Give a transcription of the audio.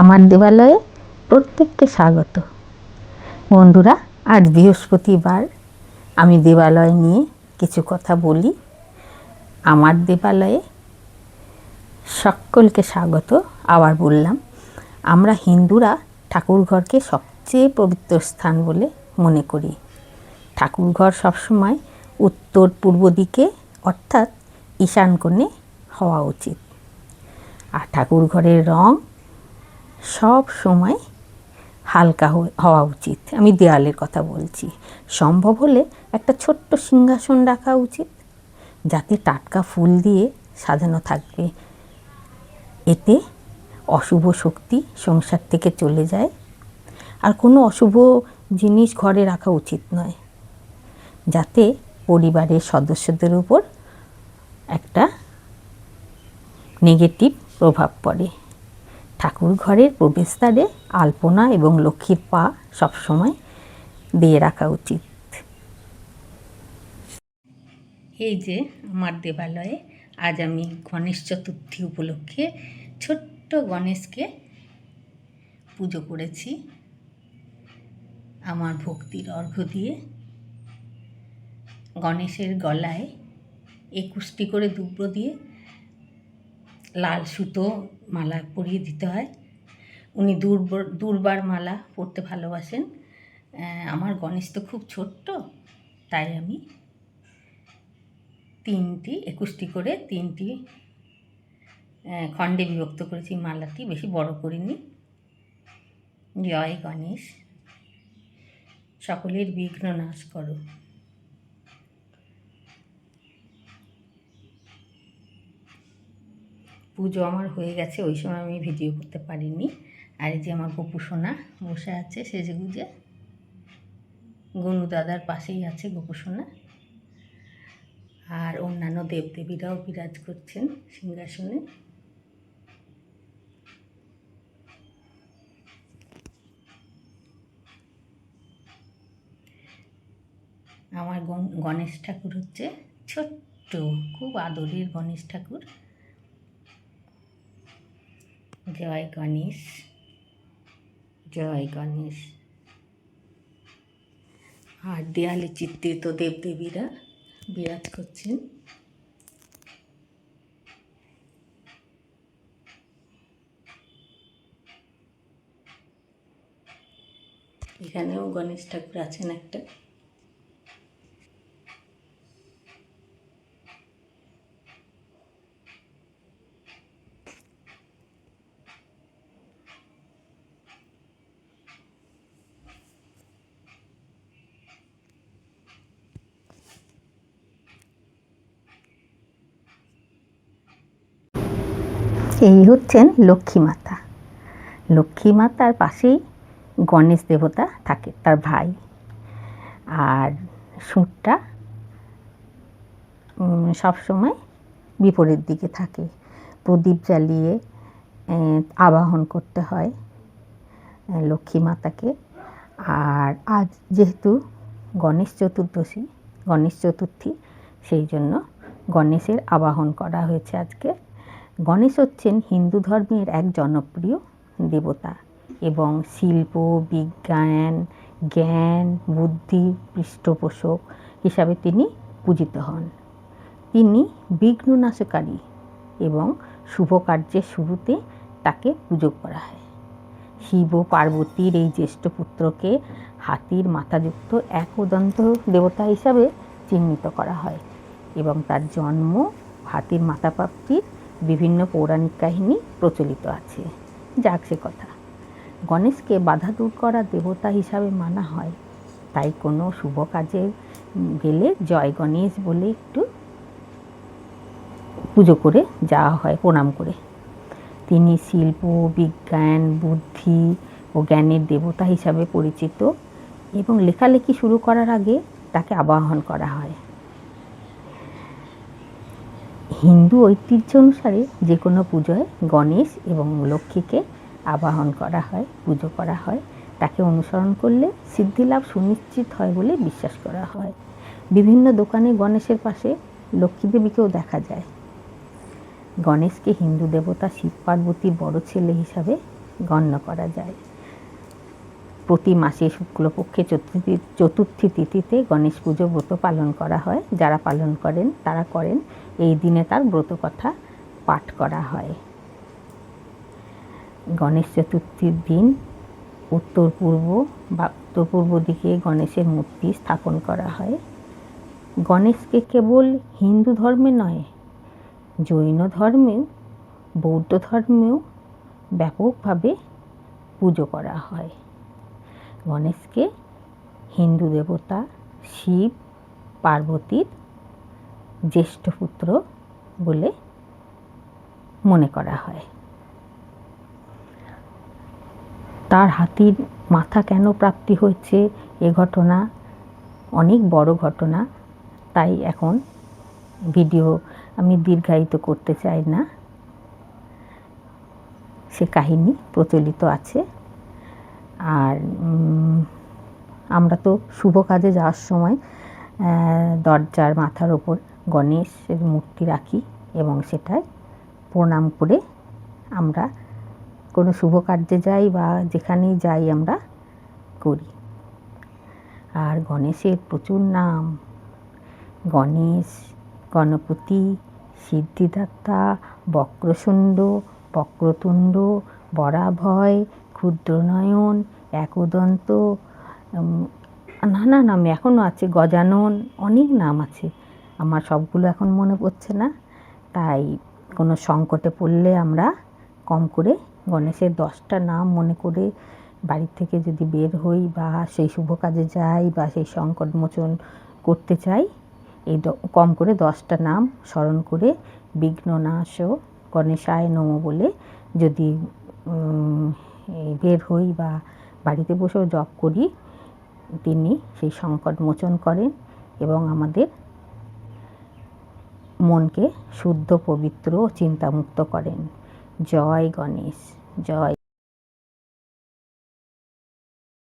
আমার দেবালয়ে প্রত্যেককে স্বাগত। বন্ধুরা, আজ বৃহস্পতিবার। আমি দেবালয় নিয়ে কিছু কথা বলি। আমার দেবালয়ে সকলকে স্বাগত। আবার বললাম, আমরা হিন্দুরা ঠাকুরঘরকে সবচেয়ে পবিত্র স্থান বলে মনে করি। ঠাকুরঘর সবসময় উত্তর পূর্ব দিকে, অর্থাৎ ঈশান কোণে হওয়া উচিত। আর ঠাকুরঘরের রং সব সময় হালকা হওয়া উচিত। আমি দেয়ালের কথা বলছি। সম্ভব হলে একটা ছোট্ট সিংহাসন রাখা উচিত, যাতে টাটকা ফুল দিয়ে সাজানো থাকবে। এতে অশুভ শক্তি সংসার থেকে চলে যায়। আর কোনো অশুভ জিনিস ঘরে রাখা উচিত নয়, যাতে পরিবারের সদস্যদের উপর একটা নেগেটিভ প্রভাব পড়ে। ঠাকুর ঘরের প্রবেশদ্বারে আলপনা এবং লক্ষ্মীর পা সবসময় দিয়ে রাখা উচিত। এই যে আমার দেবালয়ে আজ আমি গণেশ চতুর্থী উপলক্ষে ছোট্ট গণেশকে পুজো করেছি। আমার ভক্তির অর্ঘ্য দিয়ে গণেশের গলায় একুশটি করে দুব্র দিয়ে লাল সুতো মালা পরিয়ে দিতে হয়। উনি দুর্বার দুর্বার মালা পরতে ভালোবাসেন। আমার গণেশ তো খুব ছোট্ট, তাই আমি তিনটি, একুশটি করে তিনটি খণ্ডে বিভক্ত করেছি মালাটি, বেশি বড় করিনি। জয় গণেশ। সকলের বিঘ্ন নাশ করো। পুজো আমার হয়ে গেছে, ওই সময় আমি ভিডিও করতে পারিনি। আর এই যে আমার গপু সোনা বসে আছে সেজে গুজে গনু দাদার পাশেই আছে গপু সোনা। আর অন্যান্য দেবদেবীরাও বিরাজ করছেন সিংহাসনে। আমার গণ- গণেশ ঠাকুর হচ্ছে ছোট্ট, খুব আদরের গণেশ ঠাকুর। জয় গণেশ জয় গণেশ আর দেয়ালে চিত্রিত দেবদেবীরা বিরাজ করছেন। এখানেও গণেশ ঠাকুর আছেন একটা। এই হচ্ছেন লক্ষ্মী মাতা লক্ষ্মী মাতার পাশেই গণেশ দেবতা থাকে, তার ভাই। আর সুরটা সবসময় বিপরীত দিকে থাকে। প্রদীপ জ্বালিয়ে আবাহন করতে হয় লক্ষ্মী মাতাকে আর আজ যেহেতু গণেশ চতুর্দশী, গণেশ চতুর্থী, সেই জন্য গণেশের আবাহন করা হয়েছে আজকে। গণেশ হচ্ছেন হিন্দু ধর্মের এক জনপ্রিয় দেবতা এবং শিল্প, বিজ্ঞান, জ্ঞান, বুদ্ধি, পৃষ্ঠপোষক হিসাবে তিনি পূজিত হন। তিনি বিঘ্ননাশকারী এবং শুভ কার্যের শুরুতে তাকে পুজো করা হয়। শিব পার্বতীর এই জ্যেষ্ঠ পুত্রকে হাতির মাথাযুক্ত এক উদন্ত দেবতা হিসাবে চিহ্নিত করা হয় এবং তার জন্ম হাতির মাথা প্রাপ্তির বিভিন্ন পৌরাণিক কাহিনী প্রচলিত আছে। যাক সে কথা। গণেশকে বাধা দূর করা দেবতা হিসাবে মানা হয়। তাই কোনো শুভ কাজে গেলে জয় গণেশ বলে একটু পুজো করে যাওয়া হয়, প্রণাম করে। তিনি শিল্প, বিজ্ঞান, বুদ্ধি ও জ্ঞানের দেবতা হিসাবে পরিচিত এবং লেখালেখি শুরু করার আগে তাকে আবাহন করা হয়। হিন্দু ঐতিহ্য অনুসারে যে কোনো পুজোয় গণেশ এবং লক্ষ্মীকে আবাহন করা হয়, পুজো করা হয়। তাকে অনুসরণ করলে সিদ্ধিলাভ সুনিশ্চিত হয় বলে বিশ্বাস করা হয়। বিভিন্ন দোকানে গণেশের পাশে লক্ষ্মী দেবীকেও দেখা যায়। গণেশকে হিন্দু দেবতা শিব পার্বতীর বড় ছেলে হিসাবে গণ্য করা যায়। প্রতি মাসে শুক্লপক্ষে চতুর্থী চতুর্থী তিথিতে গণেশ পুজো ব্রত পালন করা হয়। যারা পালন করেন, তারা করেন। এই দিনে তার ব্রত কথা পাঠ করা হয়। গণেশ চতুর্থীর দিন উত্তর পূর্ব বা উত্তর পূর্ব দিকে গণেশের মূর্তি স্থাপন করা হয়। গণেশকে কেবল হিন্দু ধর্মে নয়, জৈন ধর্মেও, বৌদ্ধ ধর্মেও ব্যাপকভাবে পুজো করা হয়। গণেশকে হিন্দু দেবতা, শিব, পার্বতীর জ্যেষ্ঠ পুত্র বলে মনে করা হয়। তার হাতির মাথা কেন প্রাপ্তি হয়েছে এ ঘটনা, অনেক বড় ঘটনা, তাই এখন ভিডিও আমি দীর্ঘায়িত করতে চাই না। সে কাহিনী প্রচলিত আছে। আর আমরা তো শুভ কাজে যাওয়ার সময় দরজার মাথার ওপর গণেশের মূর্তি রাখি এবং সেটায় প্রণাম করে আমরা কোনো শুভ কার্যে যাই বা যেখানেই যাই আমরা করি। আর গণেশের প্রচুর নাম, গণেশ, গণপতি, সিদ্ধিদাতা বক্রশুণ্ড বক্রতুণ্ড, বরাভয় ক্ষুদ্রনয়ন, একদন্ত নানা নাম এখনও আছে, গজানন, অনেক নাম আছে। আমার সবগুলো এখন মনে পড়ছে না, তাই কোনো সংকটে পড়লে আমরা কম করে গণেশের দশটা নাম মনে করে বাড়ি থেকে যদি বের হই বা সেই শুভ কাজে যাই বা সেই সংকট মোচন করতে চাই, এই কম করে দশটা নাম স্মরণ করে বিঘ্ননাশ গণেশায় নম বলে যদি বের হই বা বাড়িতে বসেও জপ করি, তিনি সেই সংকট মোচন করেন এবং আমাদের মনকে শুদ্ধ, পবিত্র ও চিন্তামুক্ত করেন। জয় গণেশ, জয়।